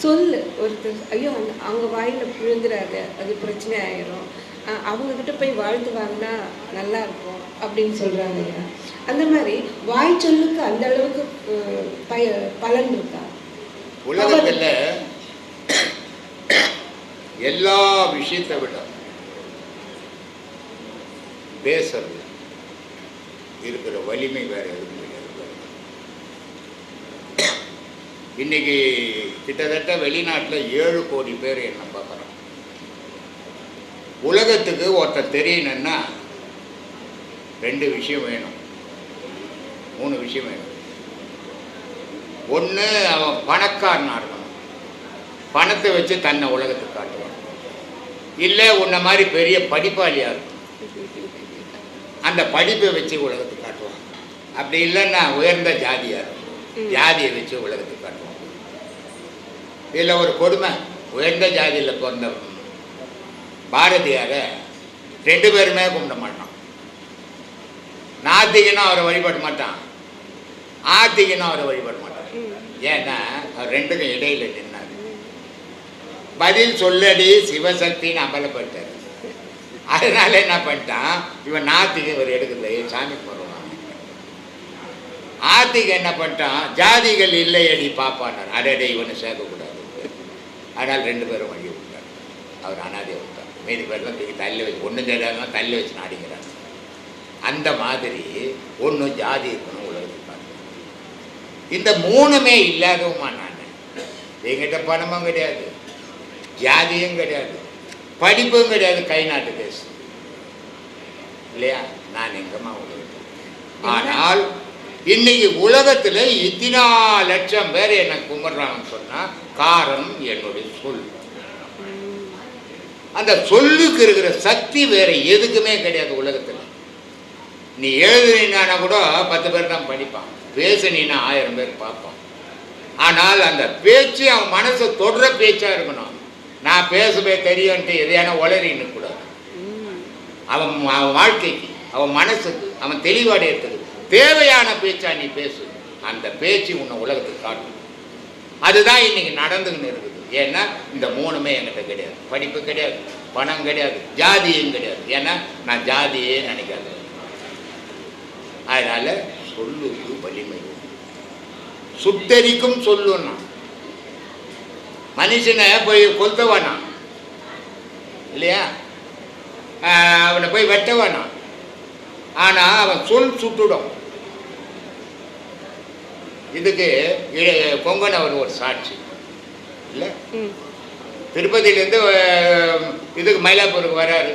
சொல்லு ஒருத்தர் ஐயோ அந்த அவங்க வாயில் புழுங்குறாரு அது பிரச்சனை ஆயிரும். அஹ் அவங்க கிட்ட போய் வாழ்த்து வாங்கினா நல்லா இருக்கும் அப்படின்னு சொல்றாங்க ஐயா. அந்த மாதிரி வாய் சொல்லுக்கு அந்த அளவுக்கு பய பலன் இருக்கா? உலகத்தில் எல்லா விஷயத்தை விட பேசுறது இருக்கிற வலிமை வேற எதுவும் இன்னைக்கு கிட்டத்தட்ட வெளிநாட்டில் ஏழு கோடி பேர் என்ன பார்க்குறோம் உலகத்துக்கு ஒருத்தர் தெரியணும்னா ரெண்டு விஷயம் வேணும். மூணு விஷயம் வேணும். ஒன்று அவன் பணக்காரனாக இருக்கணும். பணத்தை வச்சு தன்னை உலகத்துக்கு காட்டுவான். இல்லை உன்னை மாதிரி பெரிய படிப்பாளியாக இருக்கும் அந்த படிப்பை வச்சு உலகத்துக்கு காட்டுவான். அப்படி இல்லைன்னா உயர்ந்த ஜாதியாக இருக்கும் ஜாதியை வச்சு உலகத்துக்கு இதில் ஒரு கொடுமை. உயர்ந்த ஜாதியில் பிறந்த பாரதியார ரெண்டு பேருமே கும்பிட மாட்டான். நாத்திகனா அவரை வழிபட மாட்டான். ஆத்திகனா அவரை வழிபட மாட்டான். ஏன்னா அவர் ரெண்டுக்கும் இடையில நின்னாரு. பதில் சொல்லடி சிவசக்தின்னு அம்பலப்பட்டார் அதனால என்ன பண்ணிட்டான்? இவன் நாத்திக இவர் எடுக்கலையே சாமி போடுவான் ஆத்திக என்ன பண்ணிட்டான்? ஜாதிகள் இல்லையடி பாப்பானார் அடடே இவனை சேர்க்கக்கூடாது. அதனால் ரெண்டு பேரும் வழி விட்டார் அவர் அனாதையை விட்டார் மீதி பேர்லாம் தூக்கி தள்ளி வச்சு ஒன்று தெரியாமல் தள்ளி வச்சு நாடிங்கிறார் அந்த மாதிரி ஒன்று ஜாதி இருக்கணும் உலகத்துக்கு பார்க்கணும் இந்த மூணுமே இல்லாதவுமா நான். என்கிட்ட பணமும் கிடையாது ஜாதியும் கிடையாது படிப்பும் கிடையாது கை நாட்டு தேசம். இல்லையா? நான் எங்கம்மா உலகத்தில் ஆனால் இன்னைக்கு உலகத்தில் இத்தனா லட்சம் பேர் என்னை கும்பிட்றாங்கன்னு சொன்னால் காரணம் என்னுடைய சொல். அந்த சொல்லுக்கு இருக்கிற சக்தி வேற எதுக்குமே கிடையாது உலகத்தில். நீ எழுதுனா கூட பத்து பேர் தான் படிப்பான். பேசுனீன்னா ஆயிரம் பேர் பார்ப்பான். ஆனால் அந்த பேச்சு அவன் மனசை தொடுற பேச்சா இருக்கணும். நான் பேசவே தெரியும்ன்ட்டு எதையான உளறின்னு கூடாது அவன் அவன் வாழ்க்கைக்கு அவன் மனசுக்கு அவன் தெளிவாடையத்துக்கு. தேவையான பேச்சா நீ பேசு. அந்த பேச்சு உன்னை உலகத்துக்கு காட்டும். அதுதான் இன்னைக்கு நடந்துக்கின்னு இருக்குது. ஏன்னா இந்த மூணுமே என்கிட்ட கிடையாது. படிப்பு கிடையாது. பணம் கிடையாது. ஜாதியும் கிடையாது. ஏன்னா நான் ஜாதியே நினைக்காது. அதனால சொல்லுக்கு வலிமை. சுத்தரிக்கும் சொல்லுன்னா. மனுஷனை போய் கொல்ல வேணாம் இல்லையா அவனை போய் வெட்ட வேணாம் ஆனால் அவன் சொல் சுட்டுடும். இதுக்கு கொங்கன் அவர் ஒரு சாட்சி. இல்லை. திருப்பதியிலேருந்து இதுக்கு மயிலாப்பூருக்கு வராரு.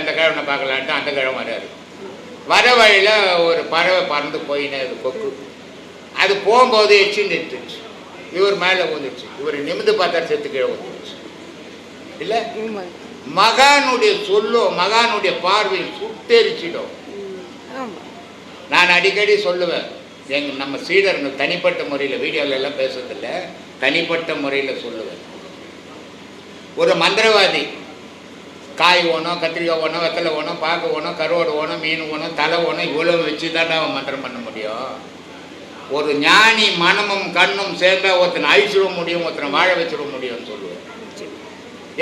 இந்த கிழவனை பார்க்கலான்ட்டு அந்த கிழவன் வராரு. வர வழியில் ஒரு பறவை பறந்து போயினே அது கொக்கு. அது போகும்போது எச்சு நிறுத்துச்சு இவர் மேலே ஊந்துச்சு இவர் நிமிந்து பார்த்தா செத்து கீழே ஊந்துச்சு இல்லை. மகானுடைய சொல்லோ மகானுடைய பார்வை சுட்டெரிச்சிடும். நான் அடிக்கடி சொல்லுவேன். எங் நம்ம சீடர் தனிப்பட்ட முறையில் வீடியோவிலலாம் பேசுறதில்ல தனிப்பட்ட முறையில் சொல்லுவேன். ஒரு மந்திரவாதி காய் ஓணும் கத்திரிக்காய் ஓணும் வெத்தலை ஓணும் பாக்கு ஓணும் கருவாடு ஓணும் மீன் ஓணும் தலை ஓணும் இவ்வளோ வச்சு தான் அவன் மந்திரம் பண்ண முடியும். ஒரு ஞானி மனமும் கண்ணும் சேர்ந்தா ஒருத்தனை அழிச்சிட முடியும் ஒருத்தனை வாழ வச்சிட முடியும்னு சொல்லுவேன்.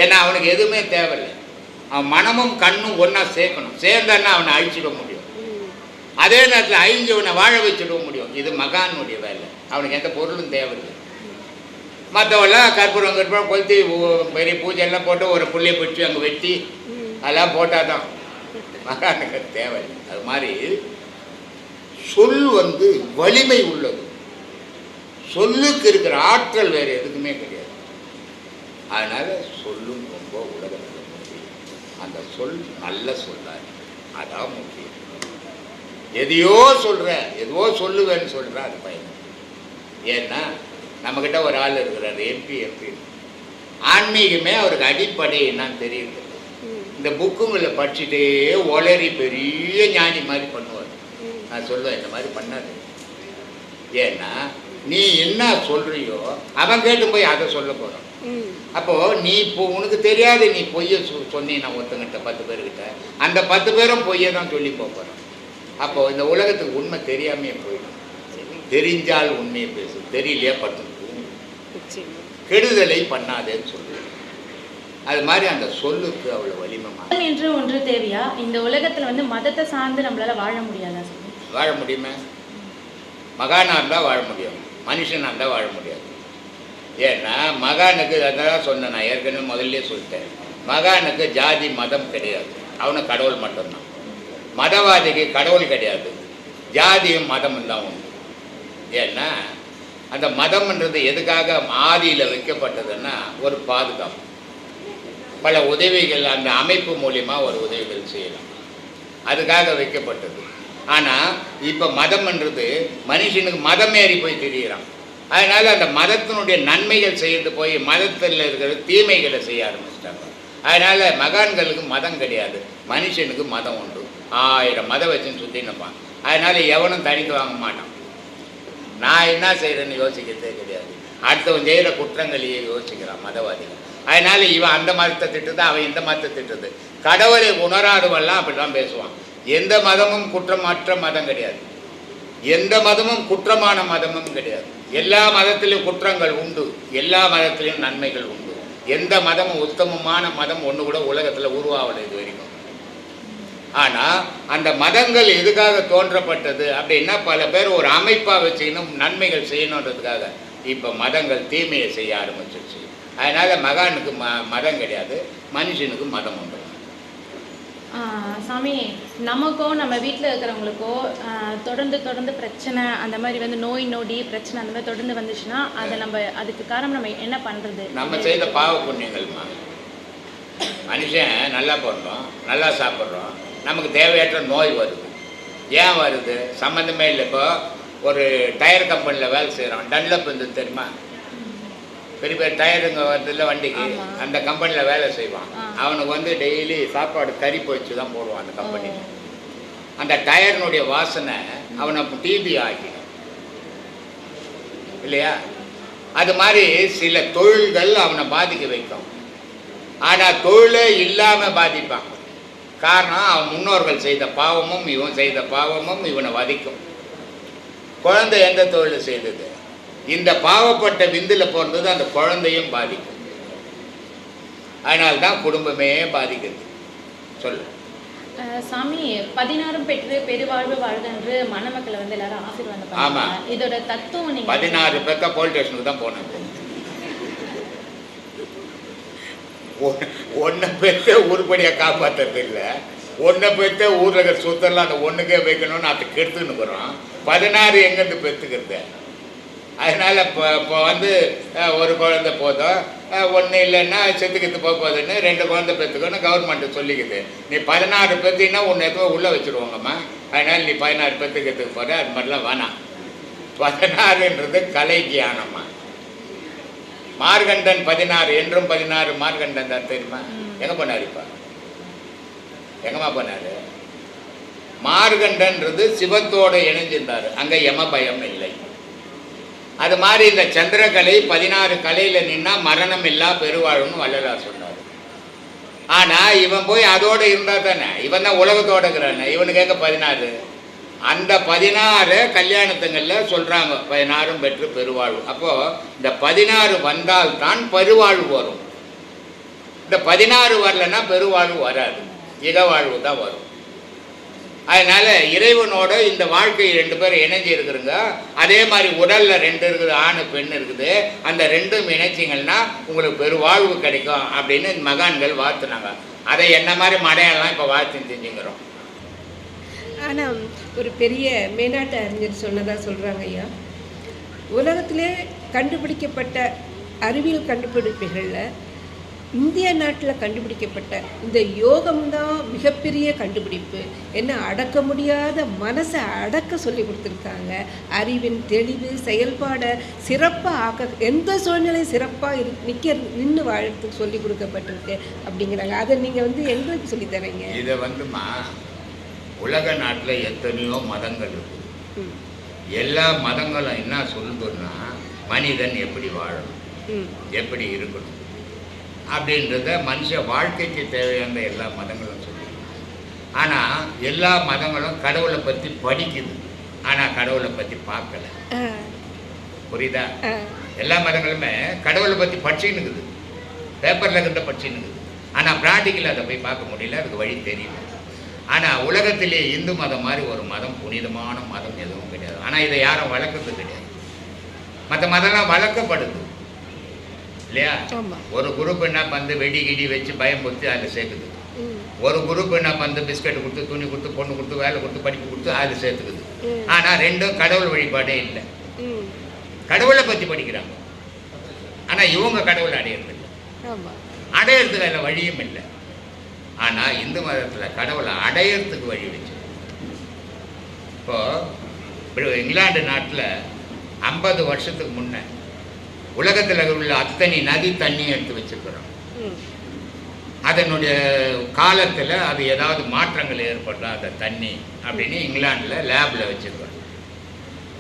ஏன்னா அவனுக்கு எதுவுமே தேவையில்லை. அவன் மனமும் கண்ணும் ஒன்றா சேர்க்கணும். சேர்ந்தான்னா அவனை அழிச்சிட முடியும். அதே நேரத்தில் ஐஞ்சவனை வாழ வச்சுடவும் முடியும். இது மகானுடைய வேலை. அவனுக்கு எந்த பொருளும் தேவையில்லை. மற்றவெல்லாம் கற்பூரம் கற்பூரம் கொளுத்தி பெரிய பூஜையெல்லாம் போட்டு ஒரு புள்ளியை பிடிச்சி அங்கே வெட்டி அதெல்லாம் போட்டால் தான் மகானுக்கு தேவையில்லை. அது மாதிரி சொல் வந்து வலிமை உள்ளது. சொல்லுக்கு இருக்கிற ஆற்றல் வேறு எதுக்குமே கிடையாது. அதனால் சொல்லும் ரொம்ப உலகத்தில் முக்கியம். அந்த சொல் நல்ல சொல்லாது அதான் முக்கியம். எதையோ சொல்கிறேன் எதுவோ சொல்லுவேன்னு சொல்கிறேன் அது பையன். ஏன்னா நம்மக்கிட்ட ஒரு ஆள் இருக்கிறார் எம்பி எம்பி ஆன்மீகமே அவருக்கு அடிப்படை என்னன்னு தெரியுது. இந்த புக்குங்களை படிச்சுட்டே ஒளரி பெரிய ஞானி மாதிரி பண்ணுவார். நான் சொல்லுவேன் இந்த மாதிரி பண்ணாது. ஏன்னா நீ என்ன சொல்றியோ அவன் கேட்டு போய் அதை சொல்ல போகிறான் அப்போ நீ இப்போ உனக்கு தெரியாது நீ பொய்யை சொ நான் ஒருத்தங்கிட்ட பத்து பேர்கிட்ட அந்த பத்து பேரும் பொய்யை தான் சொல்லி போகிறான் அப்போ இந்த உலகத்துக்கு உண்மை தெரியாமையே போயிடும். தெரிஞ்சால் உண்மையை பேசு தெரியலையே நிச்சயமா. கெடுதலை பண்ணாதேன்னு சொல்லு. அது மாதிரி அந்த சொல்லுக்கு அவ்வளோ வலிமமா மதம் என்று ஒன்று தேவையா? இந்த உலகத்துல வந்து மதத்தை சார்ந்து நம்மளால வாழ முடியாதா வாழ முடியுமா? மகானாக இருந்தால் வாழ முடியும். மனுஷனாக இருந்தால் வாழ முடியாது. ஏன்னா மகானுக்கு அதான் சொன்னேன் நான் ஏற்கனவே முதல்ல சொல்லிட்டேன். மகானுக்கு ஜாதி மதம் கிடையாது. அவனுக்கு கடவுள் மட்டும்தான். மதவாதிக்கு கடவுள் கிடையாது. ஜாதியும் மதமும் தான் உண்டு. ஏன்னா அந்த மதம்ன்றது எதுக்காக ஆதியில் வைக்கப்பட்டதுன்னா ஒரு பாதுகாப்பு. பல உதவிகள் அந்த அமைப்பு மூலிமா ஒரு உதவிகள் செய்யலாம். அதுக்காக வைக்கப்பட்டது. ஆனால் இப்போ மதம்ன்றது மனுஷனுக்கு மதம் ஏறி போய் திரியிறான். அதனால் அந்த மதத்தினுடைய நன்மைகள் செய்யறது போய் மதத்தில் இருக்கிற தீமைகளை செய்ய ஆரம்பிச்சிட்டாங்க. அதனால் மகான்களுக்கு மதம் கிடையாது. மனுஷனுக்கு மதம் உண்டு. ஆயிரம் மதம் வச்சுன்னு சுற்றி நிற்பான் அதனால எவனும் தனித்து வாங்க மாட்டான். நான் என்ன செய்கிறேன்னு யோசிக்கிறதே கிடையாது. அடுத்தவன் செய்கிற குற்றங்களையே யோசிக்கிறான் மதவாதிகள். அதனால இவன் அந்த மதத்தை திட்டுது அவன் இந்த மதத்தை திட்டுது. கடவுளை உணராதவெல்லாம் அப்படி தான் பேசுவான். எந்த மதமும் குற்றமற்ற மதம் கிடையாது. எந்த மதமும் குற்றமான மதமும் கிடையாது. எல்லா மதத்திலும் குற்றங்கள் உண்டு எல்லா மதத்திலும் நன்மைகள் உண்டு. எந்த மதமும் உத்தமமான மதம் ஒன்று கூட உலகத்தில் உருவாவது இது வரைக்கும். ஆனால் அந்த மதங்கள் எதுக்காக தோன்றப்பட்டது அப்படின்னா பல பேர் ஒரு அமைப்பாக வச்சுக்கணும் நன்மைகள் செய்யணுன்றதுக்காக. இப்போ மதங்கள் தீமையை செய்ய ஆரம்பிச்சிருச்சு. அதனால் மகானுக்கு ம மதம் கிடையாது மனுஷனுக்கு மதம் உண்டு. சாமி நமக்கோ நம்ம வீட்டில் இருக்கிறவங்களுக்கோ தொடர்ந்து தொடர்ந்து பிரச்சனை அந்த மாதிரி வந்து நோய் நொடி பிரச்சனை அந்த மாதிரி தொடர்ந்து வந்துச்சுன்னா அதை நம்ம அதுக்கு காரணம் நம்ம என்ன பண்றது? நம்ம செய்த பாவ புண்ணியங்கள்மா. மனுஷன் நல்லா பண்ணுறோம் நல்லா சாப்பிட்றோம் நமக்கு தேவையற்ற நோய் வருது. ஏன் வருது? சம்மந்தமே இல்லை. இப்போ ஒரு டயர் கம்பெனியில் வேலை செய்கிறோம் டன்லப் இருந்தது தெரியுமா? பெரிய பெரிய டயருங்க வருதுல்ல வண்டிக்கு. அந்த கம்பெனியில் வேலை செய்வான். அவனுக்கு வந்து டெய்லி சாப்பாடு கறி போச்சு தான் போடுவான் அந்த கம்பெனியில். அந்த டயர்னுடைய வாசனை அவனை டிபி ஆகிடும் இல்லையா? அது மாதிரி சில தொழில்கள் அவனை பாதிக்க வைக்கும். ஆனால் தொழிலே இல்லாமல் பாதிப்பான் காரணம் அவன் முன்னோர்கள் செய்த பாவமும் இவன் செய்த பாவமும் இவனை வதிக்கும். குழந்தை எந்த தொழில் செய்தது? இந்த பாவப்பட்ட விந்தில் பிறந்தது அந்த குழந்தையும் பாதிக்கும். அதனால தான் குடும்பமே பாதிக்குது. சொல்லு. சாமி பதினாறும் பெற்று பெருவாழ்வு வாழ்க என்று மணமக்களை வந்து எல்லாரும் ஆசீர்வாதம் ஆமா. பண்ணுவாங்க இதோட தத்துவம் பதினாறு பேர்த்த போலீஸ் ஸ்டேஷனுக்கு தான் போனேன் ஒன்றை பெற்ற உருப்படியாக காப்பாற்றுறது இல்லை ஒன்றை பெற்ற ஊரில் இருக்கிற சுத்தெல்லாம் அந்த ஒன்றுக்கே வைக்கணும்னு அதை கெடுத்துன்னு போகிறோம் பதினாறு எங்கேருந்து பெற்றுக்கிறது அதனால் இப்போ இப்போ வந்து ஒரு குழந்தை போதும். ஒன்று இல்லைன்னா செத்துக்கிட்டு போக போகுதுன்னு ரெண்டு குழந்தை பெற்றுக்கணும் கவர்மெண்ட்டு சொல்லிக்குது. நீ பதினாறு பெற்றினா ஒன்று எதுவும் உள்ளே வச்சுருவாங்கம்மா? அதனால் நீ பதினாறு பெற்றுக்கிறதுக்கு போகிற அது மாதிரிலாம் வேணாம். பதினாறுன்றது கலை தியானம்மா. மார்கண்டன் பதினாறு என்றும் பதினாறு மார்கண்டன் தான் தெரியுமா. எங்கே போனார் இப்போ? எங்கம்மா போனார்? மார்கண்டன்றது சிவத்தோட இணைஞ்சிருந்தார். அங்கே யம பயம் இல்லை. அது மாதிரி இந்த சந்திரகலை பதினாறு கலையில் நின்னா மரணம் இல்லா பெருவாழ்வுன்னு வள்ளலார் சொன்னார். ஆனால் இவன் போய் அதோட இருந்தா தானே? இவன் தான் உலகத்தோட இருக்கிறானே. இவனுக்கு கேட்க பதினாறு. அந்த பதினாறு கல்யாணத்துங்களில் சொல்கிறாங்க பதினாறும் பெற்று பெருவாழ்வு. அப்போது இந்த பதினாறு வந்தால்தான் பெருவாழ்வு வரும். இந்த பதினாறு வரலன்னா பெருவாழ்வு வராது. இகவாழ்வு தான் வரும். அதனால இறைவனோட இந்த வாழ்க்கை ரெண்டு பேரும் இணைஞ்சு இருக்கிறங்க. அதே மாதிரி உடல்ல ரெண்டு இருக்குது ஆணு பெண் இருக்குது. அந்த ரெண்டும் இணைச்சிங்கன்னா உங்களுக்கு பெருவாழ்வு கிடைக்கும் அப்படின்னு மகான்கள் வாழ்த்துனாங்க. அதை என்ன மாதிரி மடையெல்லாம் இப்போ வாழ்த்து செஞ்சுங்கிறோம். ஆனால் ஒரு பெரிய மேனாட்டு அறிஞர் சொன்னதாக சொல்கிறாங்க ஐயா. உலகத்திலே கண்டுபிடிக்கப்பட்ட அறிவியல் கண்டுபிடிப்புகளில் இந்திய நாட்டில் கண்டுபிடிக்கப்பட்ட இந்த யோகம்தான் மிகப்பெரிய கண்டுபிடிப்பு. என்ன அடக்க முடியாத மனசை அடக்க சொல்லி கொடுத்துருக்காங்க. அறிவின் தெளிவு செயல்பாடை சிறப்பாக ஆக்க எந்த சூழ்நிலையும் சிறப்பாக இரு நிற்க நின்று வாழறதுக்கு சொல்லி கொடுக்கப்பட்டிருக்கு அப்படிங்கிறாங்க. அதை நீங்கள் வந்து எங்களுக்கு சொல்லித்தரீங்க இதை வந்துமா உலக நாட்டில் எத்தனையோ மதங்கள் இருக்கு. ம். எல்லா மதங்களும் என்ன சொல்லுதுன்னா மனிதன் எப்படி வாழணும் எப்படி இருக்கணும் அப்படின்றத மனுஷ வாழ்க்கைக்கு தேவையான எல்லா மதங்களும் சொல்லி ஆனால் எல்லா மதங்களும் கடவுளை பற்றி படிக்குது. ஆனால் கடவுளை பற்றி பார்க்கல. புரியுதா? எல்லா மதங்களுமே கடவுளை பற்றி படிச்சுன்னு இருக்குது பேப்பரில் கிட்ட படிச்சுன்னு இருக்குது ஆனால் ப்ராக்டிக்கல் அதை போய் பார்க்க முடியல அதுக்கு வழி தெரியல. ஆனால் உலகத்திலே இந்து மதம் மாதிரி ஒரு மதம் புனிதமான மதம் எதுவும் கிடையாது. ஆனால் இதை யாரும் வளர்க்கறது கிடையாது. மற்ற மதம்லாம் வளர்க்கப்படுது. இல்லையா? ஒரு குரூப் என்ன வந்து வெடி கிடி வச்சு பயம் கொடுத்து அதில் சேர்க்குது. ஒரு குரூப் என்ன வந்து பிஸ்கட் கொடுத்து துணி கொடுத்து பொண்ணு கொடுத்து வேலை கொடுத்து படிப்பு கொடுத்து அதில் சேர்த்துக்குது. ஆனால் ரெண்டும் கடவுள் வழிபாடே இல்லை. கடவுளை பற்றி படிக்கிறாங்க. ஆனால் இவங்க கடவுளை அடையிறது இல்லை அடையிறதுக்கு அதில் வழியும் இல்லை. ஆனால் இந்து மதத்தில் கடவுளை அடையிறதுக்கு வழி வச்சு. இப்போ இங்கிலாந்து நாட்டில் ஐம்பது வருஷத்துக்கு முன்ன உலகத்தில் உள்ள அத்தனை நதி தண்ணி எடுத்து வச்சிருக்கிறோம். அதனுடைய காலத்தில் அது ஏதாவது மாற்றங்கள் ஏற்படுறா அந்த தண்ணி அப்படின்னு இங்கிலாந்தில் லேபில் வச்சுருக்கோம்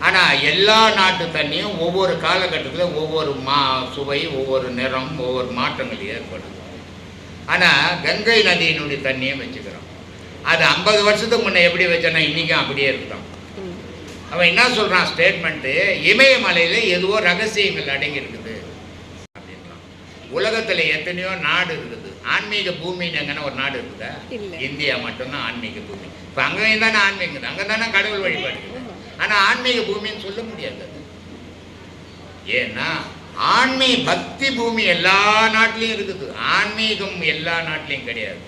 ஆனால் எல்லா நாட்டு தண்ணியும் ஒவ்வொரு காலகட்டத்தில் ஒவ்வொரு மா சுவை ஒவ்வொரு நிறம் ஒவ்வொரு மாற்றங்கள் ஏற்படுது. ஆனால் கங்கை நதியினுடைய தண்ணியும் வச்சுக்கிறோம். அது ஐம்பது வருஷத்துக்கு முன்னே எப்படி வச்சோன்னா இன்றைக்கும் அப்படியே இருக்கட்டும் ம். அவன் என்ன சொல்கிறான் ஸ்டேட்மெண்ட்டு இமயமலையில் எதுவோ ரகசியங்கள் அடங்கி இருக்குது அப்படின்றான். உலகத்தில் எத்தனையோ நாடு இருக்குது. ஆன்மீக பூமின்னு எங்கன்னா ஒரு நாடு இருக்குதா. இந்தியா மட்டும்தான் ஆன்மீக பூமி. இப்போ அங்கேயும் தானே ஆன்மீகம் அங்கே தானே கடவுள் வழிபாடு இருக்குது. ஆனால் ஆன்மீக பூமின்னு சொல்ல முடியாது அது. ஏன்னா ஆன்மீக பக்தி பூமி எல்லா நாட்டிலையும் இருக்குது. ஆன்மீகம் எல்லா நாட்டிலையும் கிடையாது.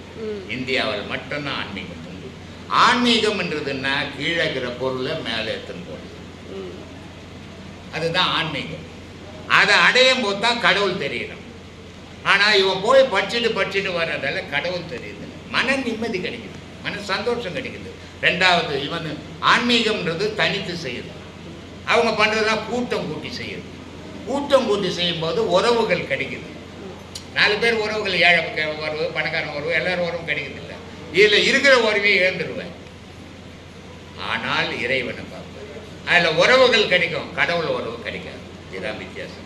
இந்தியாவில் மட்டும்தான் ஆன்மீகம் உண்டு. ஆன்மீகம்ன்றதுன்னா கீழே இருக்கிற பொருளை மேலே எடுத்துன்னு போகிறது ம். அதுதான் ஆன்மீகம். அதை அடையும் போது தான் கடவுள் தெரியணும் ஆனால் இவன் போய் படிச்சுட்டு படிச்சுட்டு வர்றதால கடவுள் தெரியுது. மன நிம்மதி கிடைக்குது. மன சந்தோஷம் கிடைக்குது. ரெண்டாவது இவன் ஆன்மீகம்ன்றது தனித்து செய்யுது. அவங்க பண்ணுறதுலாம் கூட்டம் கூட்டி செய்யுது. கூட்டம் கூட்டி செய்யும்போது உறவுகள் கிடைக்குது. நாலு பேர் உறவுகள் ஏழை பக்க உறவு பணக்காரன் உறவு எல்லாரும் உறவும் கிடைக்குது இல்லை இதில் இருக்கிற உறவையும் இழந்துருவேன். ஆனால் இறைவனை பார்ப்பேன். அதில் உறவுகள் கிடைக்கும் கடவுள் உறவு கிடைக்காது. இதுதான் வித்தியாசம்.